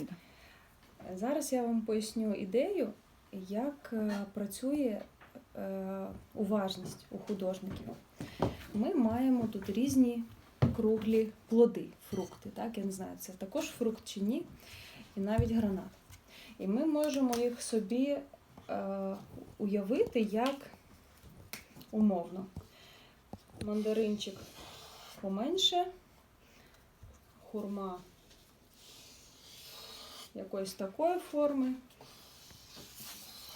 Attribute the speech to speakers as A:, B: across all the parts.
A: Гайда.
B: Зараз я вам поясню ідею, як е, працює е, уважність у художників. Ми маємо тут різні круглі плоди, фрукти. Так? Я не знаю, це також фрукт чи ні, і навіть гранат. І ми можемо їх собі е, уявити як умовно. Мандаринчик поменше, хурма якоїсь такої форми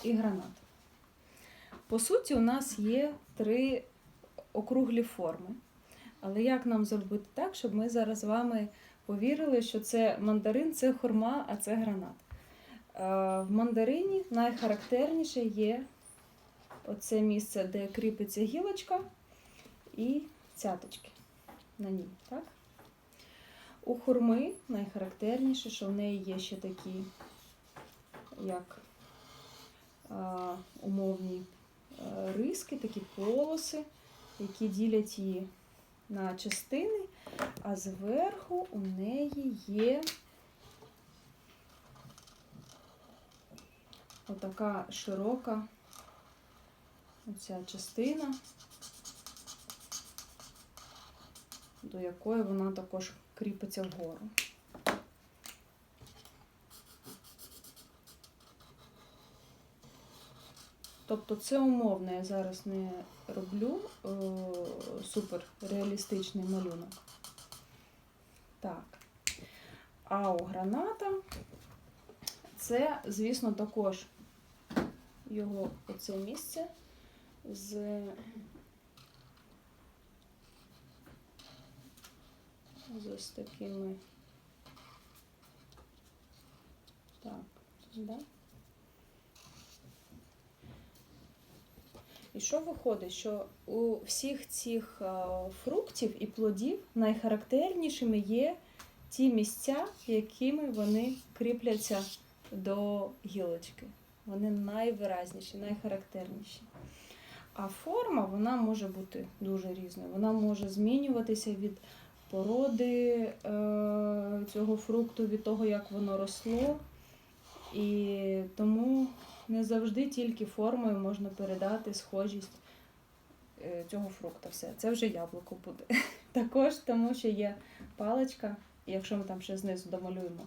B: і гранат. По суті, у нас є три округлі форми. Але як нам зробити так, щоб ми зараз з вами повірили, що це мандарин, це хурма, а це гранат? Е, В мандарині найхарактерніше є оце місце, де кріпиться гілочка і цяточки на ній. Так? У хурми найхарактерніше, що в неї є ще такі, як а, умовні е, риски, такі полоси, які ділять її на частини, а зверху у неї є отака широка оця частина, до якої вона також кріпиться вгору. Тобто це умовно, я зараз не роблю е, супер реалістичний малюнок. Так. А у граната це, звісно, також його оце місце з з ось такими. Так, да? І що виходить, що у всіх цих е, фруктів і плодів найхарактернішими є ті місця, якими вони кріпляться до гілочки. Вони найвиразніші, найхарактерніші. А форма вона може бути дуже різною. Вона може змінюватися від породи е, цього фрукту, від того, як воно росло. І тому не завжди тільки формою можна передати схожість е, цього фрукта. Все, це вже яблуко буде. Також тому, що є паличка, і якщо ми там ще знизу домалюємо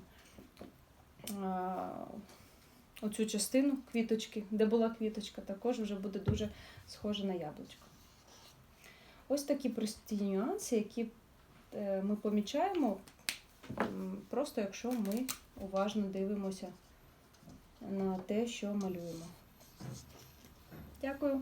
B: оцю частину квіточки, де була квіточка, також вже буде дуже схоже на яблучко. Ось такі прості нюанси, які е, ми помічаємо, просто якщо ми уважно дивимося на те, що малюємо. Дякую.